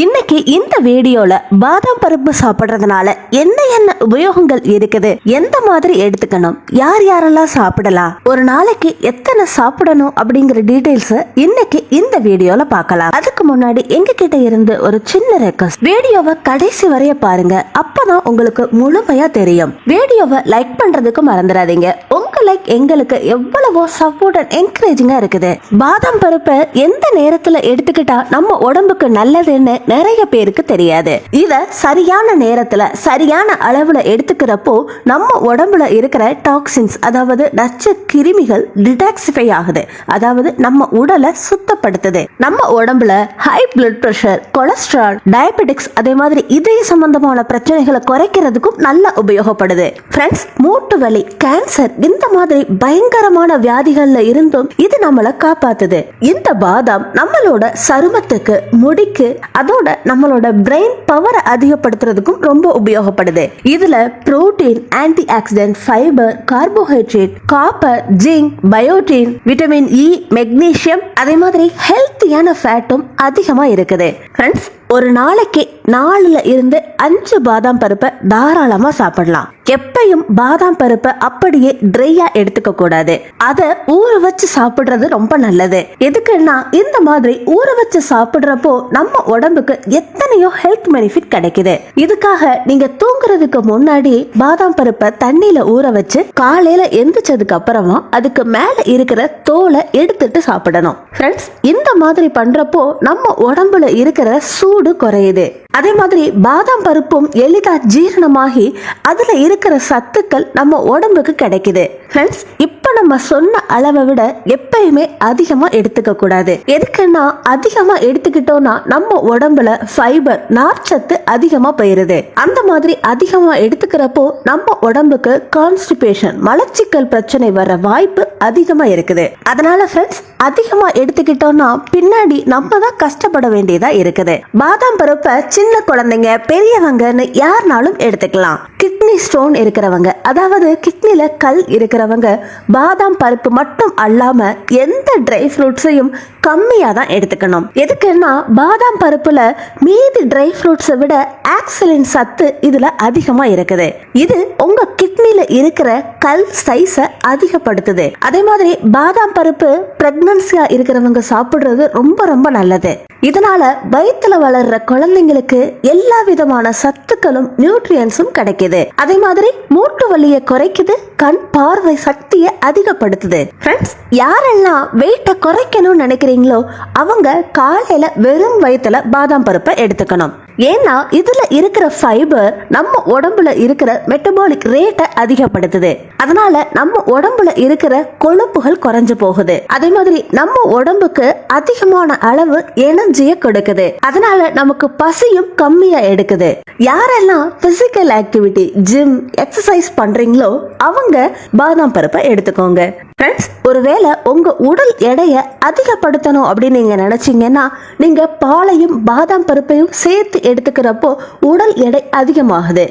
இன்னைக்கு இந்த வீடியோல பாதாம் பருப்பு சாப்பிடுறதுனால என்ன என்ன உபயோகங்கள் இருக்குது? எந்த மாதிரி எடுத்துக்கணும்? யார் யாரெல்லாம் சாப்பிடலாம்? ஒரு நாளைக்கு எத்தனை சாப்பிடணும்? அப்படிங்கிற டீடைல்ஸ் இன்னைக்கு இந்த வீடியோல பார்க்கலாம். அதுக்கு முன்னாடி எங்க கிட்ட இருந்து ஒரு சின்ன ரெக்வஸ்ட் வீடியோவை கடைசி வரைய பாருங்க. அப்பதான் உங்களுக்கு முழுமையா தெரியும். வீடியோவை லைக் பண்றதுக்கு மறந்துடாதீங்க. உங்க லைக் எங்களுக்கு எவ்வளவு சப்போர்ட் அண்ட் என்கரேஜிங்காக இருக்குது. பாதாம் பருப்பை எந்த நேரத்தில் எடுத்துக்கிட்டா நம்ம உடம்புக்கு நல்லதுன்னு நிறைய பேருக்கு தெரியாது. இதை சரியான நேரத்தில் சரியான அளவில் எடுத்துக்கிறப்போ நம்ம உடம்புல இருக்கிற டாக்ஸின்ஸ் அதாவது நச்சு கிருமிகள் டிடாக்சிஃபை ஆகுது. அதாவது நம்ம உடலை சுத்தப்படுத்துது. நம்ம உடம்புல high blood pressure cholesterol diabetics அதே மாதிரி இதய சம்பந்தமான பிரச்சனைகளை குறைக்கிறதுக்கும் நல்லா உபயோகப்படுது. ஃப்ரெண்ட்ஸ் மூட்டு வலி கேன்சர் இந்த மாதிரி பயங்கரமான வியாதிகள்ல இருந்தும் இது நம்மளை காப்பாத்துது. இந்த பாதாம் நம்மளோட சருமத்துக்கு முடிக்கு அதோட நம்மளோட பிரெயின் பவரை அதிகப்படுத்துறதுக்கும் ரொம்ப உபயோகப்படுது. இதுல protein antioxidant fibre carbohydrate copper zinc biotin vitamin E magnesium அதே மாதிரி ஹெல்த்தியான ஃபேட்டும் அதிகமா இருக்குது. ஃப்ரெண்ட்ஸ் ஒரு நாளைக்கு நாலுல இருந்து அஞ்சு பாதாம் பருப்பை தாராளமா சாப்பிடலாம். எப்பயும் பாதாம் பருப்பை அப்படியே ட்ரையா எடுத்துக்க கூடாது. அதை ஊற வச்சு சாப்பிடுறது ரொம்ப நல்லது. எதுக்குன்னா இந்த மாதிரி ஊற வச்சு சாப்பிடுறப்போ நம்ம உடம்புக்கு எத்தனையோ ஹெல்த் பெனிஃபிட் கிடைக்குது. இதுக்காக நீங்க தூங்குறதுக்கு முன்னாடி பாதாம் பருப்பை தண்ணியில ஊற வச்சு காலையில எந்திரிச்சதுக்கு அப்புறமா அதுக்கு மேல இருக்கிற தோலை எடுத்துட்டு சாப்பிடணும். ஃப்ரெண்ட்ஸ் இந்த மாதிரி பண்றப்போ நம்ம உடம்புல இருக்கிற சூடு குறையுது. அதே மாதிரி பாதாம் பருப்பும் எளிதா ஜீரணமாகி அதுல இருக்கிற சத்துக்கள் நம்ம உடம்புக்கு கிடைக்குது. ஃப்ரெண்ட்ஸ் இப்போ நம்ம சொன்ன அளவை விட எப்பயுமே அதிகமா எடுத்துக்க கூடாது. எதுக்குன்னா அதிகமா எடுத்துக்கிட்டோம்னா நம்ம உடம்புல ஃபைபர் நார்ச்சத்து அதிகமா போயிருது. அந்த மாதிரி அதிகமா எடுத்துக்கிறப்போ நம்ம உடம்புக்கு கான்ஸ்டிபேஷன் மலச்சிக்கல் பிரச்சனை வர வாய்ப்பு அதிகமா இருக்குது. அதனால ஃப்ரெண்ட்ஸ் அதிகமா எடுத்துக்கிட்டோம்னா பின்னாடி நம்ம தான் கஷ்டப்பட வேண்டியதா இருக்குது. பாதாம் பருப்பை சின்ன குழந்தைங்க பெரியவங்கன்னு யாருனாலும் எடுத்துக்கலாம். கிட்னி ஸ்டோன் இருக்கிறவங்க அதாவது கிட்னியில் கல் இருக்கிறவங்க பாதாம் பருப்பு மட்டும் அல்லாமல் எந்த ட்ரை ஃப்ரூட்ஸையும் கம்மியாக தான் எடுத்துக்கணும். எதுக்குன்னா பாதாம் பருப்பில் மீதி ட்ரை ஃப்ரூட்ஸை விட ஆக்சலின் சத்து இதில் அதிகமாக இருக்குது. இது உங்கள் கிட்னியில் இருக்கிற கல் சைஸை அதிகப்படுத்துது. அதே மாதிரி பாதாம் பருப்பு ப்ரெக்னன்சியாக இருக்கிறவங்க சாப்பிட்றது ரொம்ப ரொம்ப நல்லது. இதனால வயிற்றுல வளர்ற குழந்தைங்களுக்கு எல்லா விதமான சத்துக்களும் நியூட்ரியன்ஸும் கிடைக்குது. அதே மாதிரி மூட்டு வலியை குறைக்குது கண் பார்வை சக்தியை அதிகப்படுத்துது. ஃப்ரெண்ட்ஸ் யாரெல்லாம் வெயிட்டை குறைக்கணும்னு நினைக்கிறீங்களோ அவங்க காலையில வெறும் வயிற்றுல பாதாம் பருப்பை எடுத்துக்கணும். ஏன்னா இதுல இருக்கிற ஃபைபர் நம்ம உடம்புல இருக்கிற மெட்டபாலிக் ரேட்டை அதிகப்படுத்துது. அதனால நம்ம உடம்புல இருக்கிற கொழுப்புகள் குறைஞ்சு போகுது. அதே மாதிரி நம்ம உடம்புக்கு அதிகமான அளவு எனர்ஜியை கொடுக்குது. அதனால நமக்கு பசியும் கம்மியா எடுக்குது. யாரெல்லாம் பிசிக்கல் ஆக்டிவிட்டி ஜிம் எக்ஸசைஸ் பண்றீங்களோ அவங்க பாதாம் பருப்பை எடுத்துக்கோங்க. ஃப்ரெண்ட்ஸ் ஒருவேளை உங்க உடல் எடையை அதிகப்படுத்தணும் அப்படின்னு நீங்க நினைச்சீங்கன்னா நீங்க பாலையும் பாதாம் பருப்பையும் சேர்த்து எடுத்துக்கிறப்போ உடல் எடை அதிகமாகுது.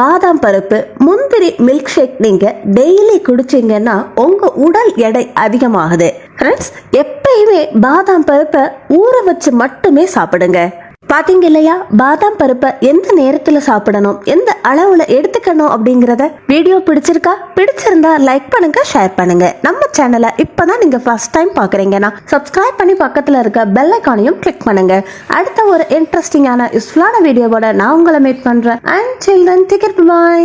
பாதாம் பருப்பு முந்திரி மில்க் ஷேக் நீங்க டெய்லி குடிச்சீங்கன்னா உங்க உடல் எடை அதிகமாகுது. ஃப்ரெண்ட்ஸ் எப்பயுமே பாதாம் பருப்பை ஊற வச்சு மட்டுமே சாப்பிடுங்க. பாத்தீங்க இல்லையா பாதாம் பருப்பை எந்த நேரத்துல சாப்பிடணும்? எந்த அளவுல எடுத்துக்கணும் அப்படிங்கறத வீடியோ பிடிச்சிருக்கா? பிடிச்சிருந்தா லைக் பண்ணுங்க ஷேர் பண்ணுங்க. நம்ம சேனலை இப்பதான் நீங்க ஃபர்ஸ்ட் டைம் பாக்குறீங்கன்னா சப்ஸ்கிரைப் பண்ணி பக்கத்துல இருக்க பெல் ஐக்கானையும் கிளிக் பண்ணுங்க. அடுத்த ஒரு இன்ட்ரெஸ்டிங்கான யூஸ்ஃபுல்லான வீடியோவோட நான் உங்களை மீட் பண்றேன். And children ticket bye